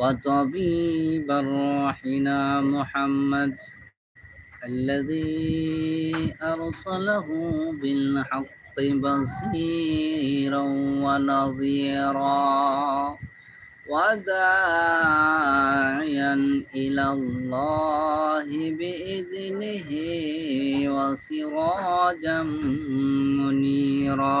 وطبيب روحنا محمد الذي أرسله بالحق بصيرا ونظيرا وداعيا إلى الله بإذنه وسراجا منيرا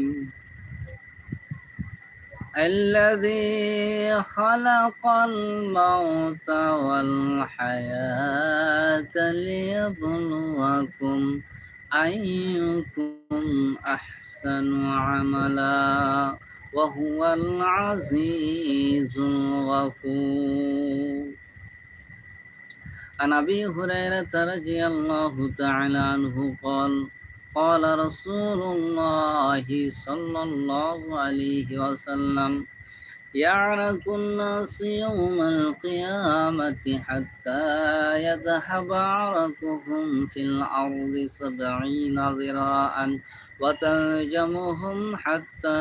الذي خلق الموت والحياة ليبلوكم أيكم أحسن عملا وهو العزيز الغفور. عن أبي هريرة رضي الله تعالى عنه قال قال رسول الله صلى الله عليه وسلم يعرق الناس يوم القيامة حتى يذهب عرقهم في الأرض سبعين ذراعا وتنجمهم حتى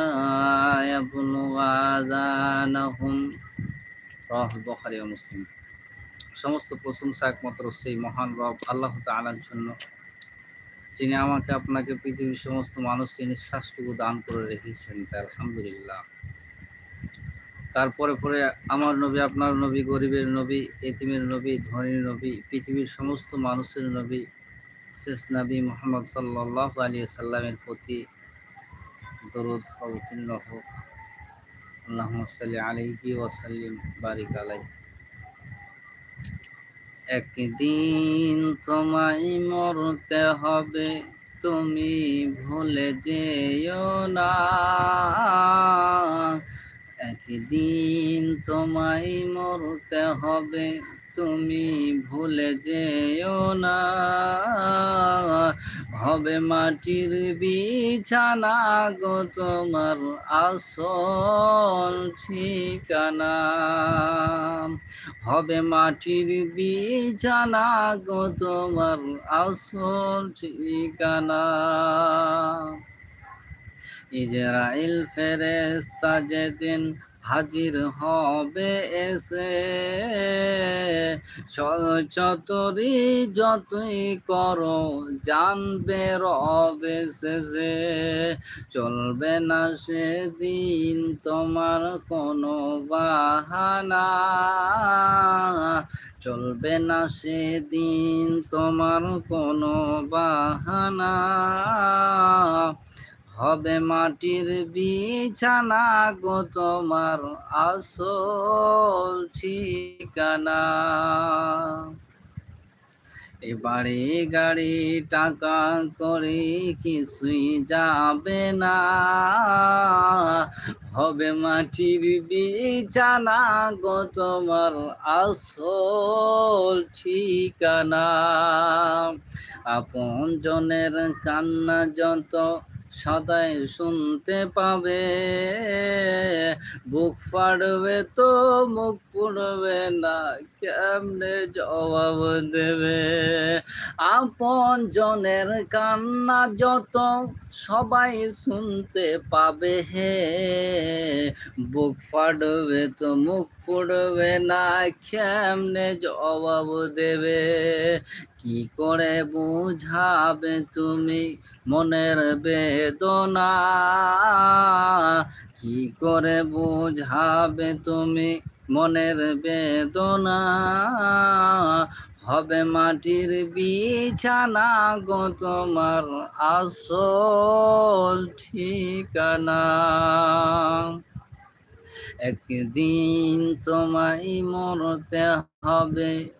يبلغ آذانهم রাহ বখারি ও মুসলিম সমস্ত প্রশংসা একমাত্র সেই মহান রব আল্লাহ তাআলার জন্য যিনি আমাকে আপনাকে পৃথিবীর সমস্ত মানুষকে নিঃশ্বাসটুকু দান করে রেখেছেন তাই আলহামদুলিল্লাহ। তারপরে পরে আমার নবী, আপনার নবী, গরিবের নবী, এতিমের নবী, ধনীর নবী, পৃথিবীর সমস্ত মানুষের নবী, শেষ নবী মোহাম্মদ সাল্লাহ আলী সাল্লামের প্রতি দরুদ অবতীর্ণ হোক। আল্লাহ সাল্লি আলাইহি ওয়াসাল্লিম, বারিক আলাই একদিন তোমায় মরতে হবে তুমি ভুলে যেও না। একদিন তোমায় মরতে হবে তুমি ভুলে যেও না। হবে মাটির বিছানা গো তোমার আসল ঠিকানা। হবে মাটির বিছানা গো তোমার আসল ঠিকানা। ইজরাইল ফেরেস্তা যেদিন হাজির হবে এসে। চতরি যতই করো, জানবে রবে শেষে। চলবে না সেদিন তোমার কোনো বাহানা। চলবে না সেদিন তোমার কোনো বাহানা। হবে মাটির বিছানা গো তোমার আসল ঠিকানা। এবারে গাড়ি টাকা করে কিছুই যাবে না। হবে মাটির বিছানা গো তোমার আসল ঠিকানা। আপন জনের কান্না যত সদাই শুনতে পাবে, বুক ফাড়বে তো মুখ পুড়বে না, কেমনে জবাব দেবে? আপন জনের কান্না যত সবাই শুনতে পাবে, হে, বুক ফাড়বে তো মুখ পুড়বে না, কেমনে জবাব দেবে? কি করে বুঝাবে তুমি মনের বেদনা? কি করে বুঝাবে তুমি মনের বেদনা? হবে মাটির বিছানা গো তোমার আসল ঠিকানা। একদিন তোমায় মরতে হবে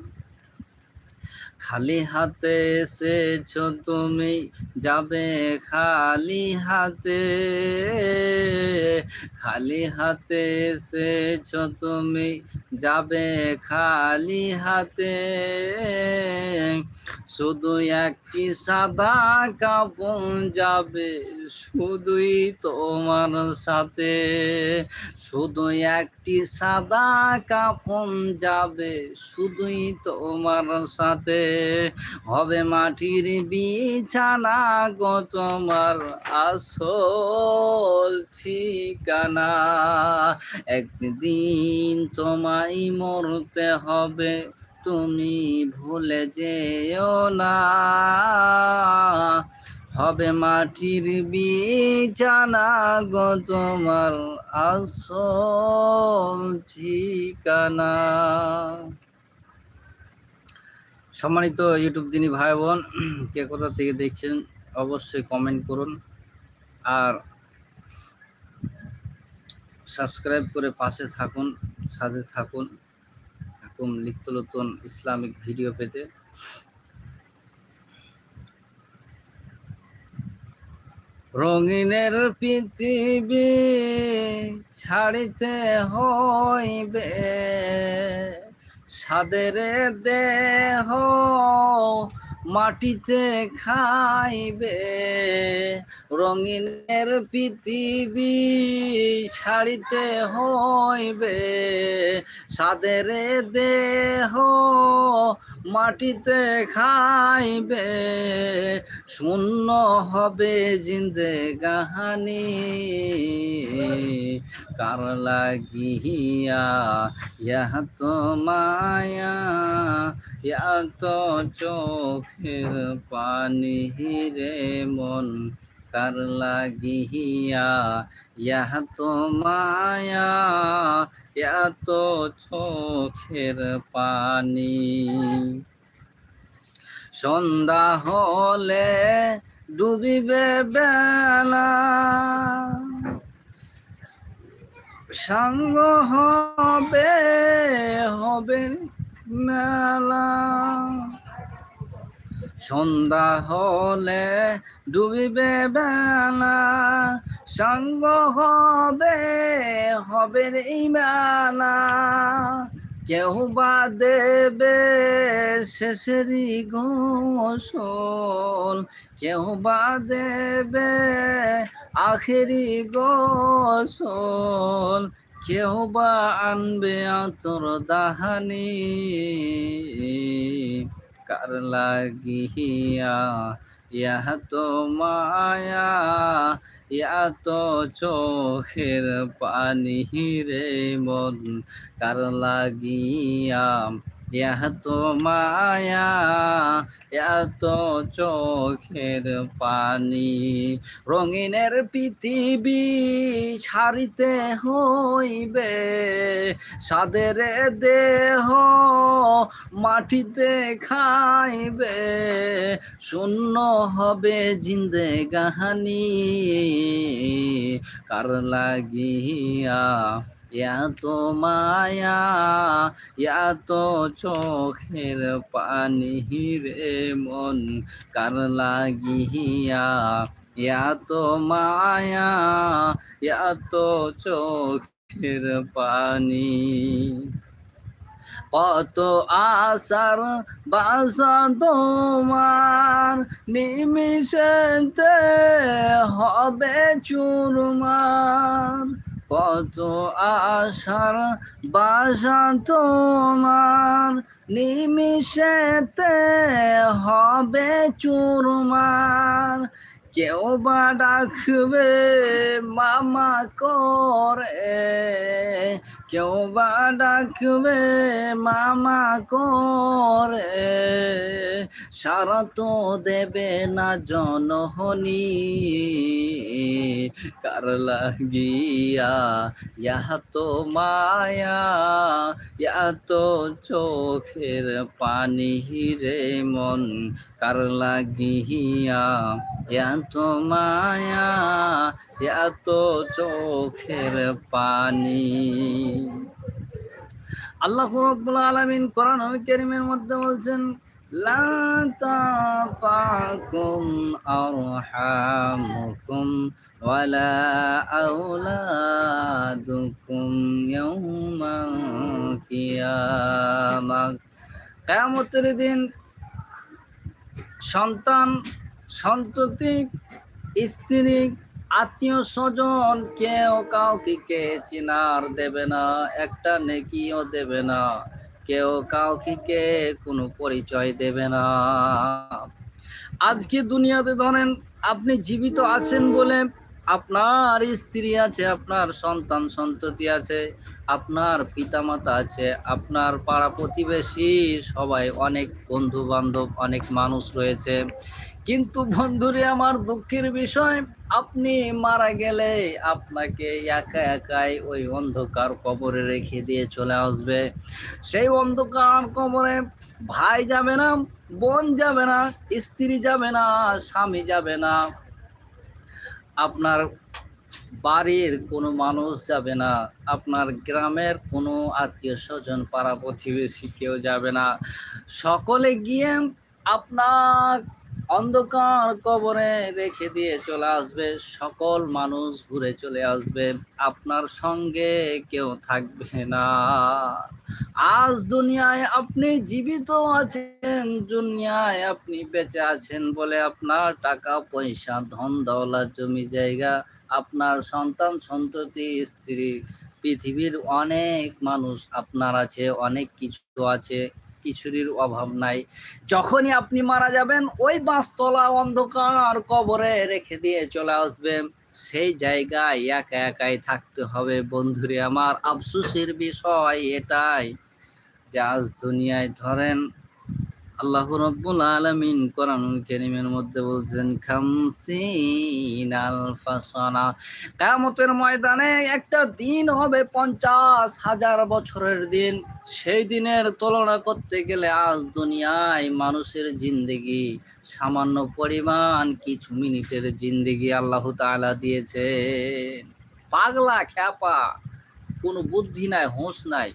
খালি হাতে এসেছ তুমি যাবে খালি হাতে। খালি হাতে এসেছ তুমি যাবে খালি হাতে। শুধু একটি সাদা কাপন যাবে শুধুই তোমার সাথে শুধু একটি সাদা কাপন যাবে, শুধুই তোমার সাথে। হবে মাটির বিছানা গো তোমার আসল ঠিকানা। একদিন তোমায় মরতে হবে, তুমি ভুলে যেও না। হবে মাটির বিছানা গো তোমার আসল ঠিকানা। সম্মানিত ইউটিউব যিনি ভাই বোন, কে কোথা থেকে দেখছেন অবশ্যই কমেন্ট করুন আর সাবস্ক্রাইব করে পাশে থাকুন, সাথে থাকুন। এরকম নতুন ইসলামিক ভিডিও পেতে। রঙিনের পৃথিবী ছাড়িতে হইবে। সাদের দেহ মাটিতে খাইবে রঙিনের পৃথিবী ছাড়িতে হইবে। সাদের দেহ মাটিতে খাইবে, শূন্য হবে জিন্দে গাহানি কার লাগিয়া, ইয়া তো মায়া, ইয়া তো চোখের পানি রে মন কার লাগিয়া তো মায়া ইয়া তো চোখের পানি। সন্ধ্যা হলে ডুবিবে বেলা, সাঙ্গ হবে হবে মেলা। সন্ধ্যা হলে ডুবিবে বেলা, সাঙ্গ হবে হবে এই মেলা। কেউ বা দেবে শেষেরই গোসল কেউ বা দেবে আখেরি গোসল কেউ বা আনবে আতর দাহানি। কার লাগিয়া ইয়া তো মায়া ইয়া তো চোখের পানি রে মন কার লাগিয়া তো মায়া তো চোখের পানি রঙিনের পৃথিবী ছাড়িতে হইবে সাদের দেহ মাটিতে খাইবে। শূন্য হবে জিন্দে গাহানি, কার লাগিয়া এত মায়া এত চোখের পানি রে মন, কার লাগিয়া? এত মায়া এত চোখের পানি। কত আসার বাসা তোমার, নিমিষেতে হবে চুরমার। কত আশার বাসা তোমার নিমিষেতে হবে চুরমার। কেউ বা ডাকবে মামা করে কেউ বা ডাকবে মামা করে সারা তো দেবে না জনহনি। কার লাগিয়া, ইহা তো মায়া ইয়া তো চোখের পানি রে মন। কার লাগিয়া এত মায়া এত চোখের পানি। আল্লাহ রব্বুল আলামিন কোরআন কারীমের মধ্যে বলছেন, লা তাফাকুম আরহামুকুম ওয়ালা আওলাদুকুম ইয়াউমাল কিয়ামাহ। কিয়ামতের দিন সন্তান, সন্ততি, স্ত্রী আত্মীয় স্বজন কেউ কাউকে কে চিনার দেবে না, একটা নেকিও দেবে না। কেউ কাউকে কে কোনো পরিচয় দেবে না। আজকে দুনিয়াতে ধরেন আপনি জীবিত আছেন বলে আপনার স্ত্রী আছে, আপনার সন্তান সন্ততি আছে, আপনার পিতামাতা আছে, আপনার পাড়া প্রতিবেশী, সবাই অনেক বন্ধু বান্ধব অনেক মানুষ রয়েছে। কিন্তু বন্ধুরে, আমার দুঃখের বিষয়, আপনি মারা গেলে আপনাকে একা একাই ওই অন্ধকার কবরে রেখে দিয়ে চলে আসবে। সেই অন্ধকার কবরে ভাই যাবে না, বোন যাবে না, স্ত্রী যাবে না, স্বামী যাবে না। আপনার বাড়ির কোনো মানুষ যাবে না, আপনার গ্রামের কোনো আত্মীয় স্বজন, পাড়া প্রতিবেশী কেউ যাবে না। সকলে গিয়ে আপনার অন্ধকার কবরে রেখে দিয়ে চলে আসবে। সকল মানুষ ঘুরে চলে আসবে। আপনার সঙ্গে কেউ থাকবে না। আজ দুনিয়ায় আপনি জীবিত আছেন, দুনিয়ায় আপনি বেঁচে আছেন বলে আপনার টাকা, পয়সা, ধন, দৌলত, জমি, জায়গা, আপনার সন্তান, সন্ততি, স্ত্রী, পৃথিবীর অনেক মানুষ আপনার আছে, অনেক কিছু আছে। কিছুরই অভাব নাই। যখনই আপনি মারা যাবেন, ওই বাঁশতলা অন্ধকার কবরে রেখে দিয়ে চলে আসবেন। সেই জায়গায় একা একাই থাকতে হবে বন্ধুরে আমার। আফসুসের বিষয় এটাই যে আজ দুনিয়ায় ধরেন আল্লাহ রব্বুল আলামিন কোরআন কারীমের মধ্যে বলছেন, খামসিন আলফাসানা কিয়ামতের ময়দানে একটা দিন হবে পঞ্চাশ হাজার বছরের দিন। সেই দিনের তুলনা করতে গেলে আজ দুনিয়ায় মানুষের জিন্দেগি, সামান্য পরিমাণ কিছু মিনিটের জিন্দেগি আল্লাহ তাআলা দিয়েছে পাগলা, খ্যাপা, কোনো বুদ্ধি নাই, হোঁশ নাই।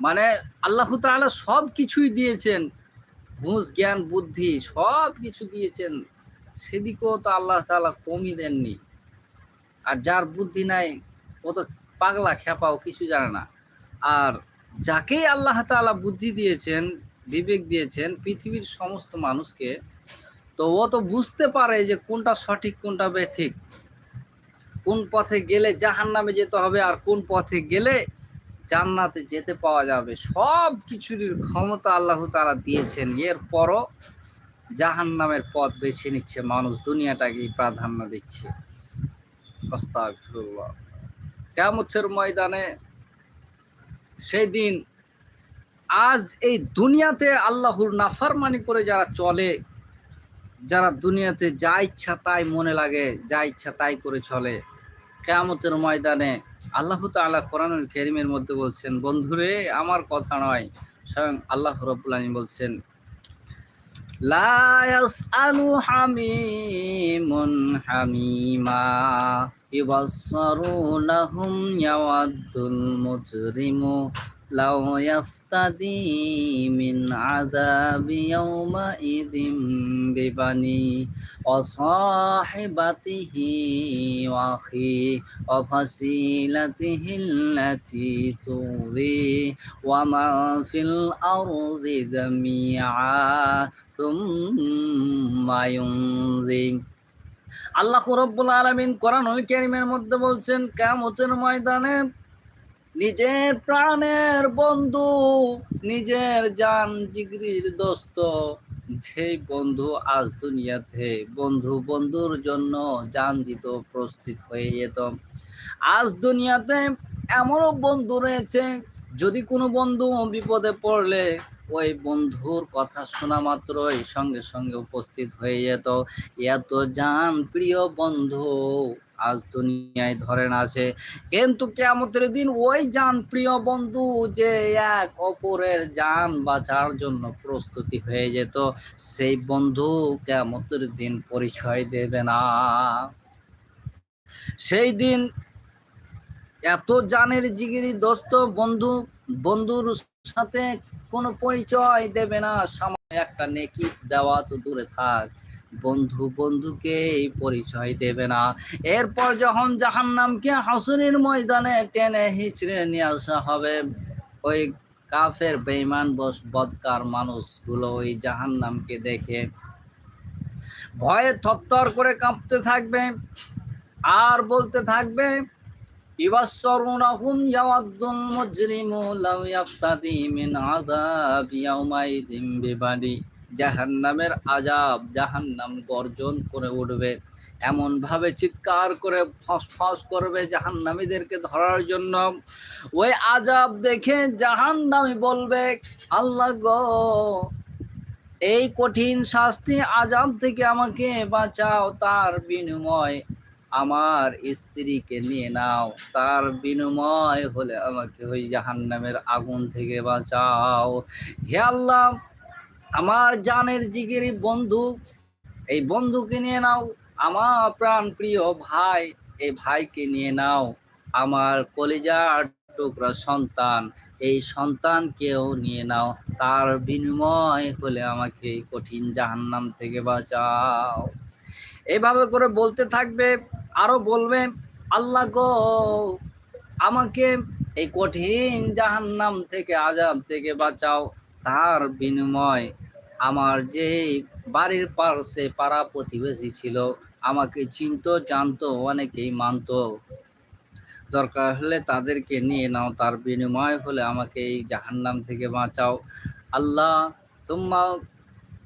মানে আল্লাহ তাআলা সব কিছুই দিয়েছেন। হুঁশ জ্ঞান, বুদ্ধি সব কিছু দিয়েছেন। সেদিকেও তো আল্লাহ তাআলা কমই দেননি। আর যার বুদ্ধি নাই, ও তো পাগলা খেপাও কিছু জানে না। আর যাকেই আল্লাহ তাআলা বুদ্ধি দিয়েছেন, বিবেক দিয়েছেন, পৃথিবীর সমস্ত মানুষকে, তো ও তো বুঝতে পারে যে কোনটা সঠিক, কোনটা বেঠিক। কোন পথে গেলে জাহান নামে যেতে হবে আর কোন পথে গেলে জান্নাতে যেতে পাওয়া যাবে। সব কিছুরই ক্ষমতা আল্লাহ তারা দিয়েছেন। এরপরও জাহান নামের পথ বেছে নিচ্ছে মানুষ। দুনিয়াটাকেই প্রাধান্য দিচ্ছে। কেমতের ময়দানে সেই দিন আজ এই দুনিয়াতে আল্লাহর নাফারমানি করে যারা চলে, যারা দুনিয়াতে যা ইচ্ছা তাই মনে লাগে, যা ইচ্ছা তাই করে চলে। কেয়ামতের ময়দানে আল্লাহ তালা কোরআনুল কেরিমের মধ্যে বলছেন, বন্ধুরে, আমার কথা নয়, স্বয়ং আল্লাহ রব্বুল আলী বলছেন লায়াসআলু হামিমা لو يفتدي من عذاب يومئذ ببني وصاحبته وأخيه وفصيلته التي تؤذي ومن في الأرض جميعا ثم ينزي আল্লাহ রব্বুল আলমিন কোরআনুল কারীমের মধ্যে বলছেন কিয়ামতের ময়দানে নিজের প্রাণের বন্ধু, নিজের জান জিগরির দোস্ত। যে বন্ধু আজ দুনিয়াতে, বন্ধু বন্ধুর জন্য জান দিত, প্রস্তুত হয়ে যেত। আজ দুনিয়াতে এমনও বন্ধু রয়েছে, যদি কোনো বন্ধু বিপদে পড়লে ওই বন্ধুর কথা শোনা মাত্রই সঙ্গে সঙ্গে উপস্থিত হয়ে যেত। এত জান প্রিয় বন্ধু। আজ দুনিয়ায় ধরেন আছে কিন্তু কেমতের দিন ওই যান প্রিয় বন্ধু যে এক অপরের যান বাঁচার জন্য প্রস্তুতি হয়ে যেত, সেই বন্ধু কেমতের দিন পরিচয় দেবে না। সেই দিন এত জানের জিগিরি দোস্ত, বন্ধু, বন্ধুর সাথে কোনো পরিচয় দেবে না। সামান্য একটা নেকি দেওয়া তো দূরে থাক। বন্ধু বন্ধুকে এই পরিচয় দেবে না। এরপর যখন জাহান নামকে হাসুরির ময়দানে টেনে হিচড়ে নিয়ে আসা হবে, ওই কাফের বেইমান বস, বদকার মানুষগুলো ওই জাহান নামকে দেখে ভয়ে থরথর করে কাঁপতে থাকবে আর বলতে থাকবে ইয়াউমাইযিন বিবাদি। জাহান্নামের আজাব জাহান্নাম গর্জন করে উঠবে। এমন ভাবে চিৎকার করে ফস ফস করবে জাহান্নামীদেরকে ধরার জন্য। ওই আজাব দেখে জাহান্নামী বলবে, আল্লাহ গ, এই কঠিন শাস্তি আজাব থেকে আমাকে বাঁচাও। তার বিনিময় আমার স্ত্রীকে নিয়ে নাও। তার বিনিময় হলে আমাকে ওই জাহান্নামের আগুন থেকে বাঁচাও। হে আল্লাহ আমার জানের জিগিরি বন্ধু, এই বন্ধুকে নিয়ে নাও। আমার প্রাণ প্রিয় ভাই, এই ভাইকে নিয়ে নাও। আমার কলিজার টুকরা সন্তান, এই সন্তানকেও নিয়ে নাও। তার বিনিময় হলে আমাকে কঠিন জাহান্নাম থেকে বাঁচাও। এভাবে করে বলতে থাকবে, আরও বলবে, আল্লাহ গো, আমাকে এই কঠিন জাহান্নাম থেকে আজাদ থেকে বাঁচাও। তার বিনিময় আমার যে বাড়ির পাশে পাড়া প্রতিবেশী ছিল, আমাকে চিনত, জানতো, অনেকেই মানতো। দরকার হলে তাদেরকে নিয়ে নাও, তার বিনিময় হলে আমাকে এই জাহান্নাম থেকে বাঁচাও। আল্লাহ তোমা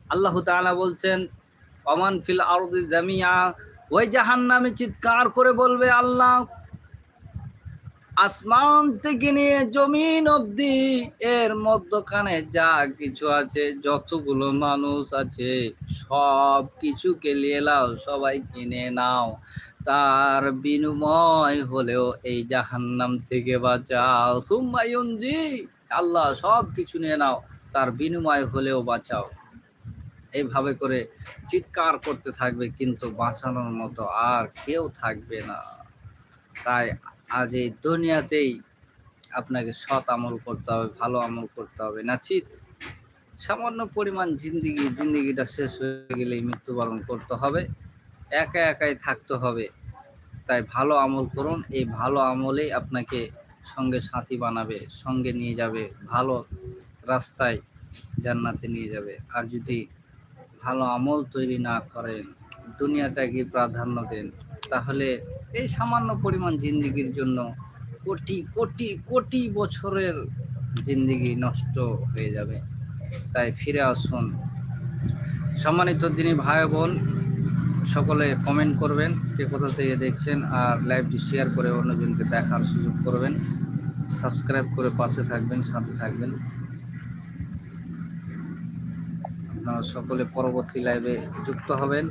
আল্লাহ তাআলা বলছেন অমান ফিল আরদি জামিয়া ওই জাহান্নামে চিৎকার করে বলবে আল্লাহ আসমান থেকে নিয়ে জমিন অবধি, এর মধ্যখানে যা কিছু আছে, যতগুলো মানুষ আছে সব কিছুকে নিয়ে নাও, সবাই কিনে নাও। তার বিনিময় হলেও এই জাহান্নাম থেকে বাঁচাও। সুম্মায়ুনজি আল্লাহ সব কিছু নিয়ে নাও, তার বিনিময় হলেও বাঁচাও। এইভাবে করে চিৎকার করতে থাকবে, কিন্তু বাঁচানোর মতো আর কেউ থাকবে না। তাই আজ এই দুনিয়াতেই আপনাকে সৎ আমল করতে হবে, ভালো আমল করতে হবে। না চিত সামান্য পরিমাণ জিন্দিগি, জিন্দিগিটা শেষ হয়ে গেলেই মৃত্যুবরণ করতে হবে। একা একাই থাকতে হবে। তাই ভালো আমল করুন। এই ভালো আমলেই আপনাকে সঙ্গে সাথী বানাবে, সঙ্গে নিয়ে যাবে, ভালো রাস্তায় জান্নাতে নিয়ে যাবে। আর যদি ভালো আমল তৈরি না করেন, দুনিয়াটাকে প্রাধান্য দেন, তাহলে এই সামান্য পরিমাণ জিন্দিগির জন্য কোটি কোটি কোটি বছরের জিন্দিগি নষ্ট হয়ে যাবে। তাই ফিরে আসুন। সম্মানিত যিনি ভাই বোন, সকলে কমেন্ট করবেন, কে কোথা থেকে দেখছেন, আর লাইভটি শেয়ার করে অন্যজনকে দেখার সুযোগ করবেন। সাবস্ক্রাইব করে পাশে থাকবেন, সাথে থাকবেন। আপনারা সকলে পরবর্তী লাইভে যুক্ত হবেন।